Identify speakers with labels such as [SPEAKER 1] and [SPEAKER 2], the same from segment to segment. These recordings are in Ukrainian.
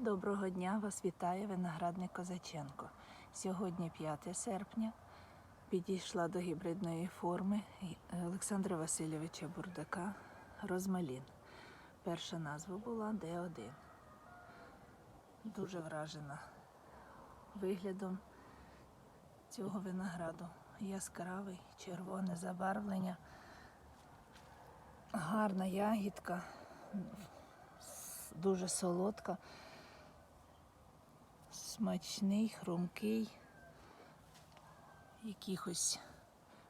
[SPEAKER 1] Доброго дня! Вас вітає виноградник Козаченко. Сьогодні 5 серпня. Підійшла до гібридної форми Олександра Васильовича Бурдака Розмалін. Перша назва була Д1. Дуже вражена виглядом цього винограду. Яскравий, червоне забарвлення, гарна ягідка, дуже солодка, смачний, хрумкий. Якихось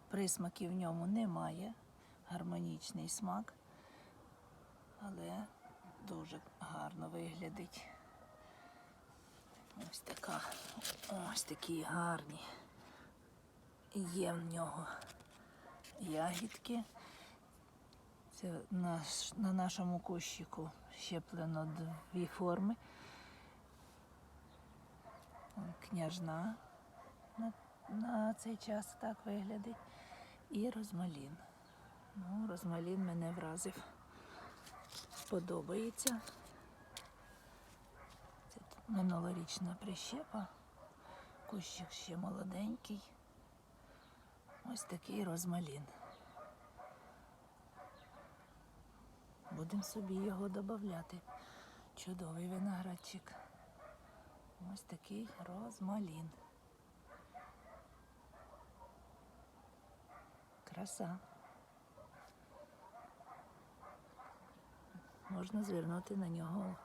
[SPEAKER 1] присмаків в ньому немає. Гармонічний смак, але дуже гарно виглядить. Ось така, ось такі гарні. Є в нього ягідки. Це наш, на нашому кущику щеплено дві форми. Княжна на, на цей час так виглядить. І розмалін. Ну, розмалін мене вразив. Подобається. Це минулорічна прищепа. Кущик ще молоденький. Ось такий розмалін. Будемо собі його додати. Чудовий виноградчик. Ось такий розмалін. Краса. Можна звернути на нього.